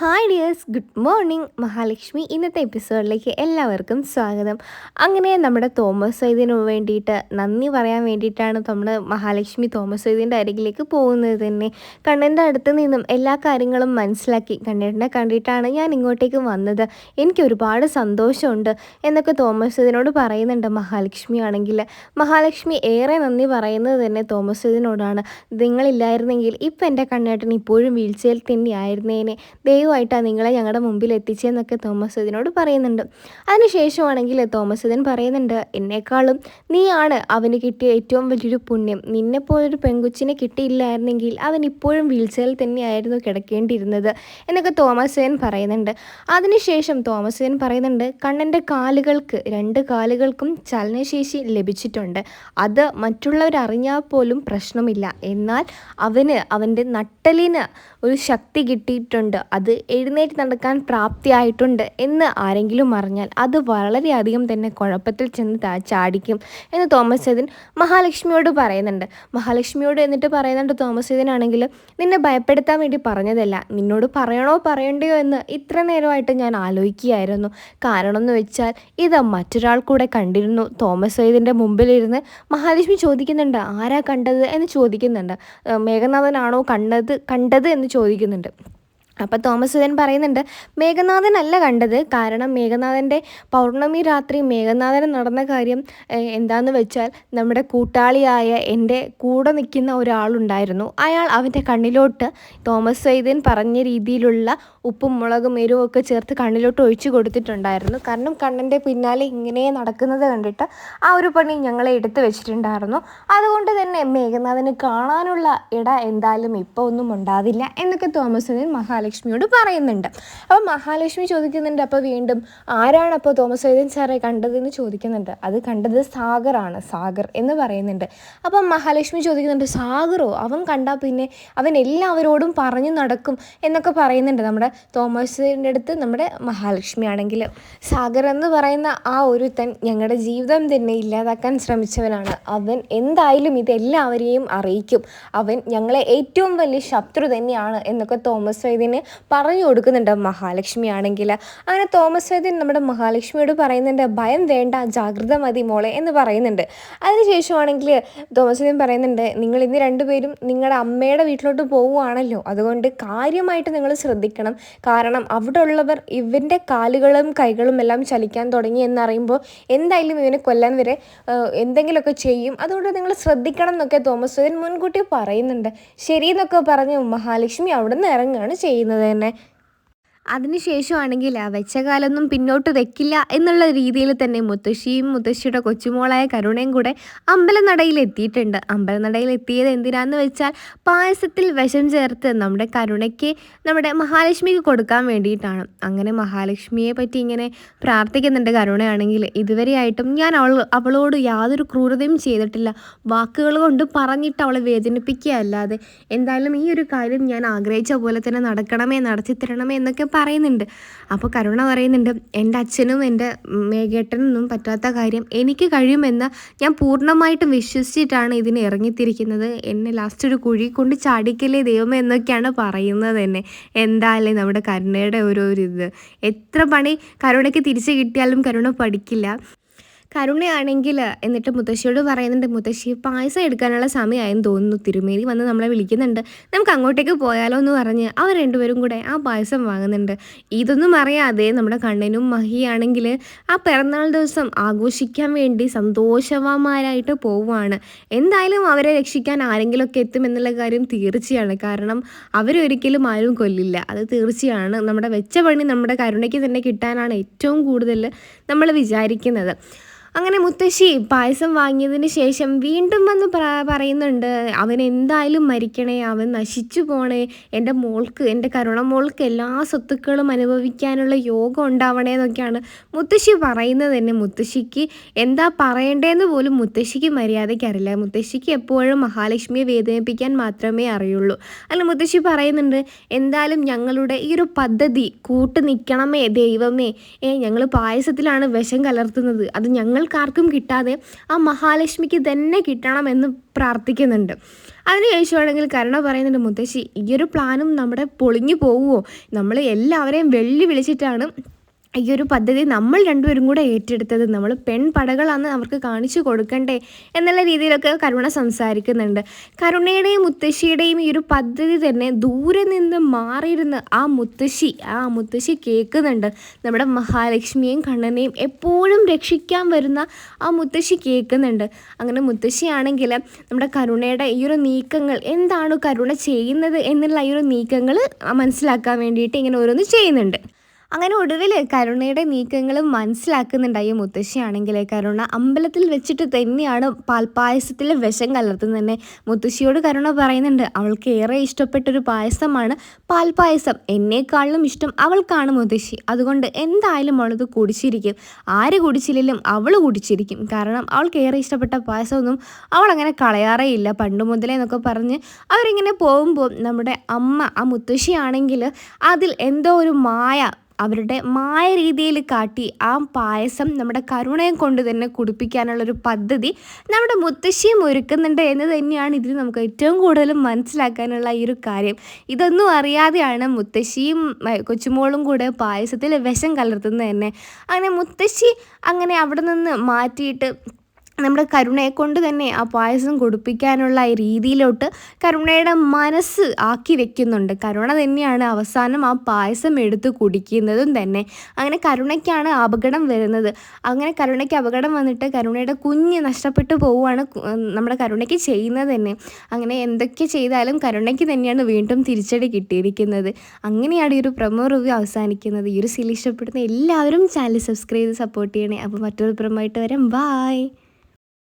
Hi dears good morning Mahalakshmi ഇന്നത്തെ എപ്പിസോഡിലേക്ക് എല്ലാവർക്കും സ്വാഗതം. അങ്ങനെ നമ്മുടെ തോമസ് വൈദ്യന് വേണ്ടിയിട്ട് നന്ദി പറയാൻ വേണ്ടിയിട്ടാണ് നമ്മൾ മഹാലക്ഷ്മി തോമസ് വൈദ്യന്റെ അരികിലേക്ക് പോകുന്നത് തന്നെ. കണ്ണന്റെ അടുത്ത് നിന്നും എല്ലാ കാര്യങ്ങളും മനസ്സിലാക്കി കണ്ണേട്ടനെ കണ്ടിട്ടാണ് ഞാൻ ഇങ്ങോട്ടേക്ക് വന്നത്. എനിക്ക് ഒരുപാട് സന്തോഷമുണ്ട് എന്നൊക്കെ തോമസ് വൈദ്യനോട് പറയുന്നുണ്ട് മഹാലക്ഷ്മി ആണെങ്കിൽ. മഹാലക്ഷ്മി ഏറെ നന്ദി പറയുന്നത് തന്നെ തോമസ് വൈദ്യനോടാണ് നിങ്ങളില്ലായിരുന്നെങ്കിൽ ഇപ്പം എന്റെ കണ്ണേട്ടൻ ഇപ്പോഴും വീഴ്ചയിൽ തന്നെയായിരുന്നേനെ. ദൈവമായിട്ടാണ് നിങ്ങളെ ഞങ്ങളുടെ മുമ്പിൽ എത്തിച്ചതെന്നൊക്കെ തോമസ് ഇതിനോട് പറയുന്നുണ്ട്. അതിനുശേഷമാണെങ്കിൽ തോമസ് ഇതിൻ പറയുന്നുണ്ട് എന്നെക്കാളും നീയാണ് അവന് കിട്ടിയ ഏറ്റവും വലിയൊരു പുണ്യം. നിന്നെപ്പോലൊരു പെൺകുച്ചിനെ കിട്ടിയില്ലായിരുന്നെങ്കിൽ അവൻ ഇപ്പോഴും വീഴ്ചയിൽ തന്നെയായിരുന്നു കിടക്കേണ്ടിയിരുന്നത് എന്നൊക്കെ തോമസ് ഏൻ പറയുന്നുണ്ട്. അതിനുശേഷം തോമസ് ഏൻ പറയുന്നുണ്ട് കണ്ണന്റെ കാലുകൾക്ക് രണ്ട് കാലുകൾക്കും ചലനശേഷി ലഭിച്ചിട്ടുണ്ട്. അത് മറ്റുള്ളവരറിഞ്ഞാൽ പോലും പ്രശ്നമില്ല. എന്നാൽ അവന് അവന്റെ നട്ടലിന് ഒരു ശക്തി കിട്ടിയിട്ടുണ്ട്. അത് എഴുന്നേറ്റ് നടക്കാൻ പ്രാപ്തിയായിട്ടുണ്ട് എന്ന് ആരെങ്കിലും അറിഞ്ഞാൽ അത് വളരെയധികം തന്നെ കുഴപ്പത്തിൽ ചെന്ന് ചാടിക്കും എന്ന് തോമസ് ഏതിൻ മഹാലക്ഷ്മിയോട് പറയുന്നുണ്ട്. മഹാലക്ഷ്മിയോട് എന്നിട്ട് പറയുന്നുണ്ട് തോമസ് ഏതിനാണെങ്കിൽ നിന്നെ ഭയപ്പെടുത്താൻ വേണ്ടി പറഞ്ഞതല്ല. നിന്നോട് പറയണോ പറയണ്ടയോ എന്ന് ഇത്ര നേരമായിട്ട് ഞാൻ ആലോചിക്കുകയായിരുന്നു. കാരണം എന്ന് വെച്ചാൽ ഇത് മറ്റൊരാൾ കൂടെ കണ്ടിരുന്നു. തോമസ് ഏതിന്റെ മുമ്പിലിരുന്ന് മഹാലക്ഷ്മി ചോദിക്കുന്നുണ്ട് ആരാ കണ്ടത്? എന്ന് ചോദിക്കുന്നുണ്ട്. മേഘനാഥനാണോ കണ്ടത് കണ്ടത് എന്ന് ചോദിക്കുന്നുണ്ട്. അപ്പോൾ തോമസ് സുധൻ പറയുന്നുണ്ട് മേഘനാഥനല്ല കണ്ടത്. കാരണം മേഘനാഥന്റെ പൗർണമി രാത്രി മേഘനാഥന് നടന്ന കാര്യം എന്താണെന്ന് വെച്ചാൽ നമ്മുടെ കൂട്ടാളിയായ എന്റെ കൂടെ നിൽക്കുന്ന ഒരാളുണ്ടായിരുന്നു. അയാൾ അവന്റെ കണ്ണിലോട്ട് തോമസ് വൈദ്യൻ പറഞ്ഞ രീതിയിലുള്ള ഉപ്പും മുളകും എരിവും ഒക്കെ ചേർത്ത് കണ്ണിലോട്ട് ഒഴിച്ചു കൊടുത്തിട്ടുണ്ടായിരുന്നു. കാരണം കണ്ണന്റെ പിന്നാലെ ഇങ്ങനെ നടക്കുന്നത് കണ്ടിട്ട് ആ ഒരു പണി ഞങ്ങളെ എടുത്തു വെച്ചിട്ടുണ്ടായിരുന്നു. അതുകൊണ്ട് തന്നെ മേഘനാഥന് കാണാനുള്ള ഇട എന്തായാലും ഇപ്പോൾ ഒന്നും ഉണ്ടാവില്ല എന്നൊക്കെ തോമസ് വൈദ്യൻ മഹാലക്ഷ്മിയോട് പറയുന്നുണ്ട്. അപ്പോൾ മഹാലക്ഷ്മി ചോദിക്കുന്നുണ്ട് അപ്പോൾ വീണ്ടും ആരാണ് അപ്പോൾ തോമസ് വൈദ്യൻ സാറെ കണ്ടതെന്ന് ചോദിക്കുന്നുണ്ട്. അത് കണ്ടത് സാഗറാണ് സാഗർ എന്ന് പറയുന്നുണ്ട്. അപ്പം മഹാലക്ഷ്മി ചോദിക്കുന്നുണ്ട് സാഗറോ? അവൻ കണ്ടാൽ പിന്നെ അവൻ എല്ലാവരോടും പറഞ്ഞു നടക്കും എന്നൊക്കെ പറയുന്നുണ്ട് നമ്മുടെ തോമസിന്റെ അടുത്ത് നമ്മുടെ മഹാലക്ഷ്മി ആണെങ്കിൽ. സാഗർ എന്ന് പറയുന്ന ആ ഒരുത്തൻ ഞങ്ങളുടെ ജീവിതം തന്നെ ഇല്ലാതാക്കാൻ ശ്രമിച്ചവനാണ്. അവൻ എന്തായാലും ഇതെല്ലാവരെയും അറിയിക്കും. അവൻ ഞങ്ങളെ ഏറ്റവും വലിയ ശത്രു തന്നെയാണ് എന്നൊക്കെ തോമസ് വൈദ്യന് പറഞ്ഞു കൊടുക്കുന്നുണ്ട് മഹാലക്ഷ്മി ആണെങ്കിൽ. അങ്ങനെ തോമസ് വൈദ്യൻ നമ്മുടെ മഹാലക്ഷ്മിയോട് പറയുന്നുണ്ട് ഭയം വേണ്ട ജാഗ്രത മതി മോളെ എന്ന് പറയുന്നുണ്ട്. അതിനുശേഷമാണെങ്കിൽ തോമസ് വൈദ്യൻ പറയുന്നുണ്ട് നിങ്ങൾ ഇന്ന് രണ്ടുപേരും നിങ്ങളുടെ അമ്മയുടെ വീട്ടിലോട്ട് പോവുകയാണല്ലോ. അതുകൊണ്ട് കാര്യമായിട്ട് നിങ്ങൾ ശ്രദ്ധിക്കണം. കാരണം അവിടെ ഉള്ളവർ ഇവന്റെ കാലുകളും കൈകളും എല്ലാം ചലിക്കാൻ തുടങ്ങി എന്നറിയുമ്പോൾ എന്തായാലും ഇവനെ കൊല്ലാൻ വരെ എന്തെങ്കിലുമൊക്കെ ചെയ്യും. അതുകൊണ്ട് നിങ്ങൾ ശ്രദ്ധിക്കണം എന്നൊക്കെ തോമസ് വൈദ്യൻ മുൻകൂട്ടി പറയുന്നുണ്ട്. ശരി എന്നൊക്കെ പറഞ്ഞ് മഹാലക്ഷ്മി അവിടെ നിന്ന് ഇറങ്ങുകയാണ് ചെയ്യുന്നത്. തന്നെ അതിനുശേഷമാണെങ്കിൽ ആ വെച്ച കാലൊന്നും പിന്നോട്ട് വെക്കില്ല എന്നുള്ള രീതിയിൽ തന്നെ മുത്തശ്ശിയും മുത്തശ്ശിയുടെ കൊച്ചുമോളായ കരുണയും കൂടെ അമ്പലനടയിൽ എത്തിയിട്ടുണ്ട്. അമ്പലനടയിൽ എത്തിയത് എന്തിനാന്ന് വെച്ചാൽ പായസത്തിൽ വിഷം ചേർത്ത് നമ്മുടെ കരുണയ്ക്ക് നമ്മുടെ മഹാലക്ഷ്മിക്ക് കൊടുക്കാൻ വേണ്ടിയിട്ടാണ്. അങ്ങനെ മഹാലക്ഷ്മിയെ പറ്റി ഇങ്ങനെ പ്രാർത്ഥിക്കുന്നുണ്ട് കരുണയാണെങ്കിൽ ഇതുവരെയായിട്ടും ഞാൻ അവൾ അവളോട് യാതൊരു ക്രൂരതയും ചെയ്തിട്ടില്ല. വാക്കുകൾ കൊണ്ട് പറഞ്ഞിട്ട് അവളെ വേദനിപ്പിക്കുക അല്ലാതെ എന്തായാലും ഈ ഒരു കാര്യം ഞാൻ ആഗ്രഹിച്ച പോലെ തന്നെ നടക്കണമേ നടത്തി തരണമേ എന്നൊക്കെ പറയുന്നുണ്ട്. അപ്പോൾ കരുണ പറയുന്നുണ്ട് എന്റെ അച്ഛനും എന്റെ മേഘേട്ടനൊന്നും പറ്റാത്ത കാര്യം എനിക്ക് കഴിയുമെന്ന് ഞാൻ പൂർണമായിട്ടും വിശ്വസിച്ചിട്ടാണ് ഇതിന് ഇറങ്ങിത്തിരിക്കുന്നത്. എന്നെ ലാസ്റ്റ് ഒരു കുഴി കൊണ്ട് ചാടിക്കലേ ദൈവമേ എന്നൊക്കെയാണ് പറയുന്നത് തന്നെ എന്തായാലും നമ്മുടെ കരുണയുടെ ഓരോ ഒരു ഇത്. എത്ര പണി കരുണയ്ക്ക് തിരിച്ചു കിട്ടിയാലും കരുണ പഠിക്കില്ല. കരുണയാണെങ്കിൽ എന്നിട്ട് മുത്തശ്ശിയോട് പറയുന്നുണ്ട് മുത്തശ്ശി പായസം എടുക്കാനുള്ള സമയമായെന്ന് തോന്നുന്നു. തിരുമേനി വന്ന് നമ്മളെ വിളിക്കുന്നുണ്ട്. നമുക്ക് അങ്ങോട്ടേക്ക് പോയാലോ എന്ന് പറഞ്ഞ് അവർ രണ്ടുപേരും കൂടെ ആ പായസം വാങ്ങുന്നുണ്ട്. ഇതൊന്നും അറിയാതെ നമ്മുടെ കണ്ണനും മഹിയാണെങ്കിൽ ആ പിറന്നാൾ ദിവസം ആഘോഷിക്കാൻ വേണ്ടി സന്തോഷവാന്മാരായിട്ട് പോവുകയാണ്. എന്തായാലും അവരെ രക്ഷിക്കാൻ ആരെങ്കിലുമൊക്കെ എത്തുമെന്നുള്ള കാര്യം തീർച്ചയാണ്. കാരണം അവരൊരിക്കലും ആരും കൊല്ലില്ല. അത് തീർച്ചയാണ്. നമ്മുടെ വെച്ച പണി നമ്മുടെ കരുണയ്ക്ക് തന്നെ കിട്ടാനാണ് ഏറ്റവും കൂടുതൽ നമ്മൾ വിചാരിക്കുന്നത്. അങ്ങനെ മുത്തശ്ശി പായസം വാങ്ങിയതിന് ശേഷം വീണ്ടും വന്ന് പറയുന്നുണ്ട് അവൻ എന്തായാലും മരിക്കണേ അവൻ നശിച്ചു പോണേ എന്റെ മോൾക്ക് എന്റെ കരുണ മോൾക്ക് എല്ലാ സ്വത്തുക്കളും അനുഭവിക്കാനുള്ള യോഗം ഉണ്ടാവണേ എന്നൊക്കെയാണ് മുത്തശ്ശി പറയുന്നത് തന്നെ. മുത്തശ്ശിക്ക് എന്താ പറയണ്ടേന്ന് പോലും മുത്തശ്ശിക്ക് മര്യാദയ്ക്ക് അറിയില്ല. മുത്തശ്ശിക്ക് എപ്പോഴും മഹാലക്ഷ്മിയെ വേദനിപ്പിക്കാൻ മാത്രമേ അറിയുള്ളൂ. അല്ല മുത്തശ്ശി പറയുന്നുണ്ട് എന്തായാലും ഞങ്ങളുടെ ഈ ഒരു പദ്ധതി കൂട്ട് നിൽക്കണമേ ദൈവമേ. ഏ ഞങ്ങൾ പായസത്തിലാണ് വിഷം കലർത്തുന്നത്. അത് ഞങ്ങൾ ഞങ്ങൾക്കാർക്കും കിട്ടാതെ ആ മഹാലക്ഷ്മിക്ക് തന്നെ കിട്ടണം എന്ന് പ്രാർത്ഥിക്കുന്നുണ്ട്. അതിന് ശേഷമാണെങ്കിൽ കരുണ പറയുന്നുണ്ട് മുത്തശ്ശി ഈ ഒരു പ്ലാനും നമ്മുടെ പൊളിഞ്ഞു പോവുമോ നമ്മൾ എല്ലാവരെയും വെള്ളി വിളിച്ചിട്ടാണ് ഈ ഒരു പദ്ധതി നമ്മൾ രണ്ടുപേരും കൂടെ ഏറ്റെടുത്തത് നമ്മൾ പെൺപടകളാണ് അവർക്ക് കാണിച്ചു കൊടുക്കണ്ടേ എന്നുള്ള രീതിയിലൊക്കെ കരുണ സംസാരിക്കുന്നുണ്ട്. കരുണയുടെയും മുത്തശ്ശിയുടെയും ഈ ഒരു പദ്ധതി തന്നെ ദൂരെ നിന്ന് മാറിയിരുന്ന് ആ മുത്തശ്ശി ആ മുത്തശ്ശി കേൾക്കുന്നുണ്ട്. നമ്മുടെ മഹാലക്ഷ്മിയെയും കണ്ണനെയും എപ്പോഴും രക്ഷിക്കാൻ വരുന്ന ആ മുത്തശ്ശി കേൾക്കുന്നുണ്ട്. അങ്ങനെ മുത്തശ്ശിയാണെങ്കിൽ നമ്മുടെ കരുണയുടെ ഈ ഒരു നീക്കങ്ങൾ എന്താണ് കരുണ ചെയ്യുന്നത് എന്നുള്ള ഈ ഒരു നീക്കങ്ങൾ മനസ്സിലാക്കാൻ വേണ്ടിയിട്ട് ഇങ്ങനെ ഓരോന്ന് ചെയ്യുന്നുണ്ട്. അങ്ങനെ ഒടുവിൽ കരുണയുടെ നീക്കങ്ങൾ മനസ്സിലാക്കുന്നുണ്ടായി മുത്തശ്ശിയാണെങ്കിൽ കരുണ അമ്പലത്തിൽ വെച്ചിട്ട് തന്നെയാണ് പാൽപ്പായസത്തിൽ വിഷം കലർത്തുന്നത് തന്നെ മുത്തശ്ശിയോട് കരുണ പറയുന്നുണ്ട്. അവൾക്ക് ഏറെ ഇഷ്ടപ്പെട്ടൊരു പായസമാണ് പാൽപ്പായസം എന്നേക്കാളിലും ഇഷ്ടം അവൾക്കാണ് മുത്തശ്ശി. അതുകൊണ്ട് എന്തായാലും അവളത് കുടിച്ചിരിക്കും. ആര് കുടിച്ചില്ലെങ്കിലും അവൾ കുടിച്ചിരിക്കും. കാരണം അവൾക്ക് ഏറെ ഇഷ്ടപ്പെട്ട പായസമൊന്നും അവൾ അങ്ങനെ കളയാറേ ഇല്ല. പണ്ട് മുതലേ എന്നൊക്കെ പറഞ്ഞ് അവരിങ്ങനെ പോകുമ്പോൾ നമ്മുടെ അമ്മ ആ മുത്തശ്ശിയാണെങ്കിൽ അതിൽ എന്തോ ഒരു മായ അവരുടെ മായ രീതിയിൽ കാട്ടി ആ പായസം നമ്മുടെ കരുണയും കൊണ്ട് തന്നെ കുടിപ്പിക്കാനുള്ളൊരു പദ്ധതി നമ്മുടെ മുത്തശ്ശിയും ഒരുക്കുന്നുണ്ട് എന്ന് തന്നെയാണ് ഇതിൽ നമുക്ക് ഏറ്റവും കൂടുതൽ മനസ്സിലാക്കാനുള്ള ഈ ഒരു കാര്യം. ഇതൊന്നും അറിയാതെയാണ് മുത്തശ്ശിയും കൊച്ചുമോളും കൂടെ പായസത്തിൽ വിഷം കലർത്തുന്നത് തന്നെ. അങ്ങനെ മുത്തശ്ശി അങ്ങനെ അവിടെ നിന്ന് മാറ്റിയിട്ട് നമ്മുടെ കരുണയെ കൊണ്ട് തന്നെ ആ പായസം കൊടുപ്പിക്കാനുള്ള രീതിയിലോട്ട് കരുണയുടെ മനസ്സ് ആക്കി വെക്കുന്നുണ്ട്. കരുണ തന്നെയാണ് അവസാനം ആ പായസം എടുത്ത് കുടിക്കുന്നതും തന്നെ. അങ്ങനെ കരുണയ്ക്കാണ് അപകടം വരുന്നത്. അങ്ങനെ കരുണയ്ക്ക് അപകടം വന്നിട്ട് കരുണയുടെ കുഞ്ഞ് നഷ്ടപ്പെട്ടു പോവുകയാണ് നമ്മുടെ കരുണയ്ക്ക് ചെയ്യുന്നത് തന്നെ. അങ്ങനെ എന്തൊക്കെ ചെയ്താലും കരുണയ്ക്ക് തന്നെയാണ് വീണ്ടും തിരിച്ചടി കിട്ടിയിരിക്കുന്നത്. അങ്ങനെയാണ് ഈ ഒരു പ്രമോ റിവ്യൂ അവസാനിക്കുന്നത്. ഈ ഒരു സീൽ ഇഷ്ടപ്പെടുന്ന എല്ലാവരും ചാനൽ സബ്സ്ക്രൈബ് ചെയ്ത് സപ്പോർട്ട് ചെയ്യണേ. അപ്പോൾ മറ്റൊരു പ്രമോ ആയിട്ട് വരാം. ബായ്